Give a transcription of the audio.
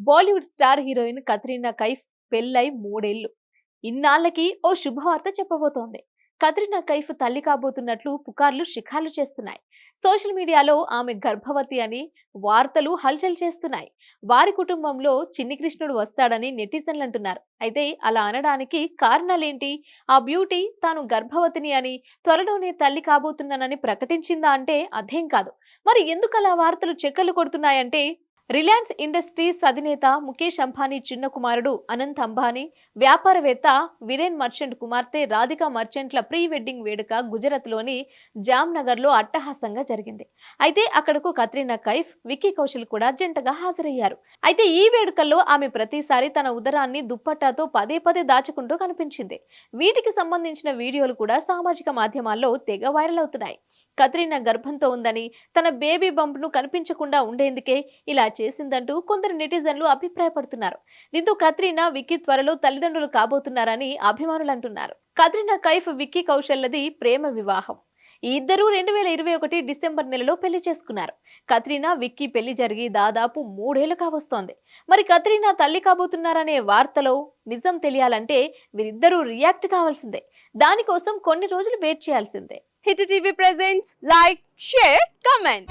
Bollywood star heroine Katrina Kaif పెళ్ళై మూడేళ్ళు ఇన్నాళ్ళకి ఓ శుభవార్త చెప్పబోతోంది. కత్రినా కైఫ్ తల్లి కాబోతున్నట్లు పుకార్లు షికార్లు చేస్తున్నాయి. సోషల్ మీడియాలో ఆమె గర్భవతి అని వార్తలు హల్చల్ చేస్తున్నాయి. వారి కుటుంబంలో చిన్ని కృష్ణుడు వస్తాడని నెటిజన్లు అంటున్నారు. అయితే అలా అనడానికి కారణాలేంటి? ఆ బ్యూటీ తాను గర్భవతిని అని త్వరలోనే తల్లి కాబోతున్నానని ప్రకటించిందా అంటే అదేం కాదు. మరి ఎందుకు అలా వార్తలు చెక్కలు కొడుతున్నాయంటే రిలయన్స్ ఇండస్ట్రీస్ అధినేత ముఖేష్ అంబానీ చిన్న కుమారుడు అనంత్ అంబానీ వ్యాపారవేత్త విరేన్ మర్చెంట్ కుమార్తె రాధికా మర్చెంట్ల ప్రీ వెడ్డింగ్ వేడుక గుజరాత్లోని జామ్నగర్లో అట్టహాసంగా జరిగింది. అయితే అక్కడకు కత్రినా కైఫ్ విక్కీ కౌశల్ కూడా జంటగా హాజరయ్యారు. అయితే ఈ వేడుకల్లో ఆమె ప్రతిసారి తన ఉదరాన్ని దుప్పట్టాతో పదే పదే దాచుకుంటూ కనిపించింది. వీటికి సంబంధించిన వీడియోలు కూడా సామాజిక మాధ్యమాల్లో తెగ వైరల్ అవుతున్నాయి. కత్రినా గర్భంతో ఉందని తన బేబీ బంప్ను కనిపించకుండా ఉండేందుకే ఇలా చేసిందంటూ కొందరు నెటిజన్లు అభిప్రాయపడుతున్నారు. దీంతో కత్రినా విక్కీ త్వరలో తల్లిదండ్రులు కాబోతున్నారని అభిమానులు అంటున్నారు. కత్రినా కైఫ్ విక్కీ కౌశల్లది ప్రేమ వివాహం. ఈ ఇద్దరు రెండు వేల ఇరవై ఒకటి డిసెంబర్ నెలలో పెళ్ళి చేసుకున్నారు. కత్రినా విక్కీ పెళ్ళి జరిగి దాదాపు మూడేళ్ళు కావస్తోంది. మరి కత్రినా తల్లి కాబోతున్నారనే వార్తలో నిజం తెలియాలంటే వీరిద్దరూ రియాక్ట్ కావాల్సిందే. దానికోసం కొన్ని రోజులు వెయిట్ చేయాల్సిందే. Hit TV presents like share comment.